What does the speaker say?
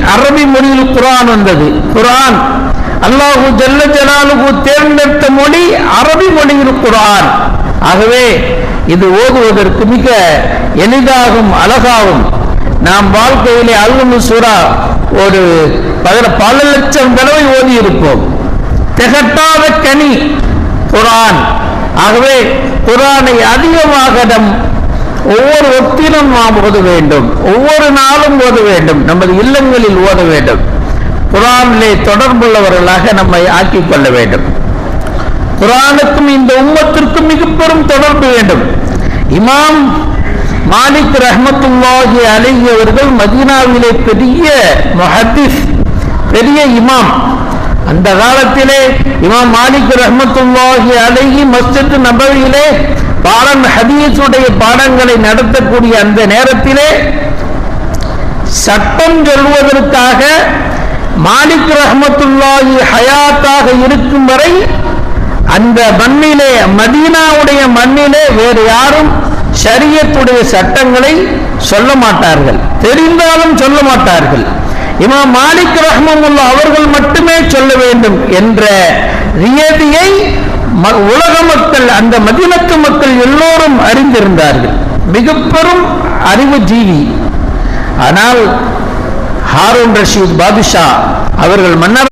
அரபி மொழியில் குரான் வந்தது. குரான். அல்லாஹூ ஜல்ல ஜலாலுகு தேர்ந்தெடுத்த மொழி அரபி மொழியில் குரான். ஆகவே இது ஓதுவதற்கு மிக எளிதாகும் அழகாகும். நாம் வாழ்க்கையிலே அல்லுமு சூரா ஒரு பதின- பல லட்சம் தடவை ஓதி இருப்போம் திகட்டாத கனி குரான். ஆகவே குரானை அதிகமாக நம் ஒவ்வொரு ஒத்திலும் நாம் ஓத வேண்டும். ஒவ்வொரு நாளும் ஓத வேண்டும். நமது இல்லங்களில் ஓத வேண்டும். குரானிலே தொடர்புள்ளவர்களாக நம்மை ஆக்கிக் கொள்ள வேண்டும். குரானுக்கும் இந்த உம்மத்திற்கும் மிக பெரும் தொடர்பு வேண்டும். இமாம் மாலிக் ரஹமத்துல்லாஹி அலைஹி அவர்கள் மதீனாவிலே பெரிய மஹதிஸ் பெரிய இமாம். அந்த காலத்திலே இமாம் மாலிக் ரஹமத்துல்லாஹி அலைஹி மஸ்ஜித் நபவியிலே பாடம் ஹதீஸுடைய பாடங்களை நடத்தக்கூடிய அந்த நேரத்திலே சட்டம் சொல்வதற்காக மாலிக் ரஹமத்துல்லாஹி ஹயாத்தாக இருக்கும் வரை அந்த மண்ணிலே மதீனாவுடைய மண்ணிலே வேறு யாரும் ஷரியத்துடைய சட்டங்களை சொல்ல மாட்டார்கள். தெரிந்தாலும் சொல்ல மாட்டார்கள். இமாம் மாலிக் ரஹ்மமுல்லா அவர்கள் மட்டுமே சொல்ல வேண்டும் என்ற நியதியை உலக மக்கள் அந்த மதினத்து மக்கள் எல்லோரும் அறிந்திருந்தார்கள். மிக பெரும் அறிவு ஜீவி ஆனால் ஹாரூன் ரஷீத் பாதுஷா அவர்கள் மன்னர்